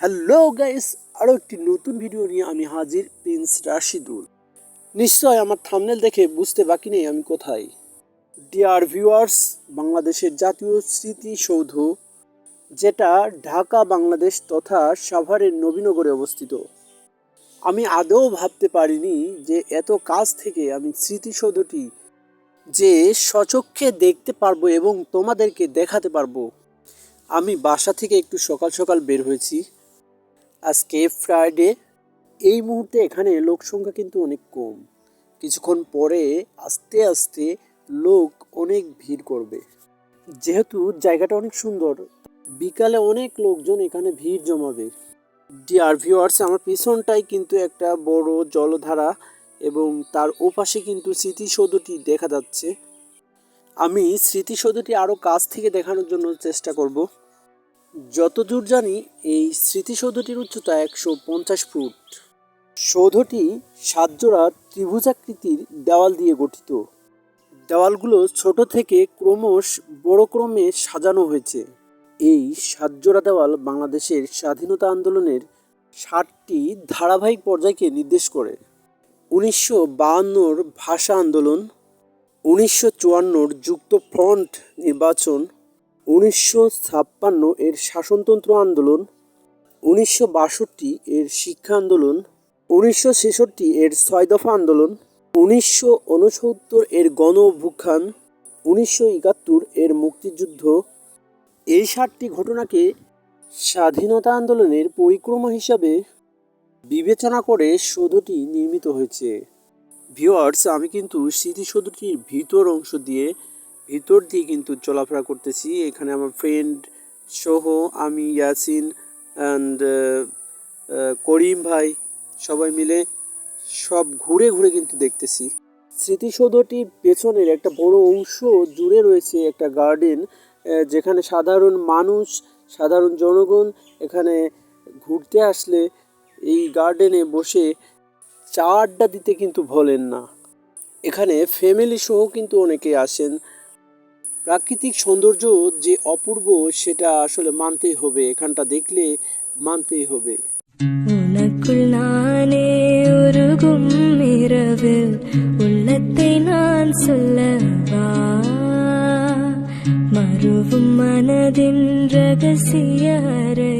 Hello guys আরও একটি নতুন ভিডিও নিয়ে আমি হাজির প্রিন্স রাশিদুল। নিশ্চয় আমার থামনেল দেখে বুঝতে বাকি নেই আমি কোথায়। ডিয়ার ভিউয়ার্স বাংলাদেশের জাতীয় স্মৃতিসৌধ, যেটা ঢাকা, বাংলাদেশ তথা সাভারের নবীনগরে অবস্থিত। আমি আদৌ ভাবতে পারিনি যে এত কাজ থেকে আমি স্মৃতিসৌধটি যে সচক্ষে দেখতে পারব এবং তোমাদেরকে দেখাতে পারব। আমি বাসা থেকে একটু সকাল সকাল বের হয়েছি। আজকে ফ্রাইডে এই মুহূর্তে এখানে লোক সংখ্যা কিন্তু অনেক কম। কিছুক্ষণ পরে আস্তে আস্তে লোক অনেক ভিড় করবে। যেহেতু জায়গাটা অনেক সুন্দর, বিকালে অনেক লোকজন এখানে ভিড় জমাবে। ডিয়ার ভিউয়ার্স আমার পিছনটাই কিন্তু একটা বড় জলধারা এবং তার ওপাশে কিন্তু স্মৃতিসৌধটি দেখা যাচ্ছে। আমি স্মৃতিসৌধটি আরও কাছ থেকে দেখানোর জন্য চেষ্টা করব। যতদূর জানি, এই স্মৃতিসৌধটির উচ্চতা একশো পঞ্চাশ ফুট। সৌধটি সাতজোড়া ত্রিভুজাকৃতির দেওয়াল দিয়ে গঠিত। দেওয়ালগুলো ছোট থেকে ক্রমশ বড় ক্রমে সাজানো হয়েছে। এই সাতজোড়া দেওয়াল বাংলাদেশের স্বাধীনতা আন্দোলনের ষাটটি ধারাবাহিক পর্যায়কে নির্দেশ করে। উনিশশো বাহান্নর ভাষা আন্দোলন, উনিশশো চুয়ান্নর যুক্ত ফ্রন্ট নির্বাচন উনিশশো ছাপ্পান্ন এর শাসনতন্ত্র আন্দোলন, উনিশশো বাষট্টি এর শিক্ষা আন্দোলন, উনিশশো ছেষট্টি এর ছয় দফা আন্দোলন, উনিশশো উনসত্তর এর গণ অভ্যুত্থান, উনিশশো একাত্তর এর মুক্তিযুদ্ধ। এই সাতটি ঘটনাকে স্বাধীনতা আন্দোলনের পরিক্রমা হিসাবে বিবেচনা করে সৌধটি নির্মিত হয়েছে। ভিওয়ার্স আমি কিন্তু স্মৃতিসৌধটির ভিতর অংশ দিয়ে ভিতর দিয়ে কিন্তু চলাফেরা করতেছি। এখানে আমার ফ্রেন্ড সহ আমি, ইয়াসিন অ্যান্ড করিম ভাই সবাই মিলে সব ঘুরে ঘুরে কিন্তু দেখতেছি। স্মৃতিসৌধটির পেছনের একটা বড় অংশ জুড়ে রয়েছে একটা গার্ডেন যেখানে সাধারণ মানুষ, সাধারণ জনগণ এখানে ঘুরতে আসলে এই গার্ডেনে বসে চা আড্ডা দিতে কিন্তু ভোলেন না। এখানে ফ্যামিলি সহ কিন্তু অনেকে আসেন। প্রাকৃতিক সৌন্দর্য যে অপূর্ব সেটা আসলে মানতেই হবে এখানটা দেখলে মানতেই হবে உனக்குள் நானே உருகும் இரவில் உள்ளத்தை நான் சொல்லவா மறுவும் மனதின் ரகசிய அறை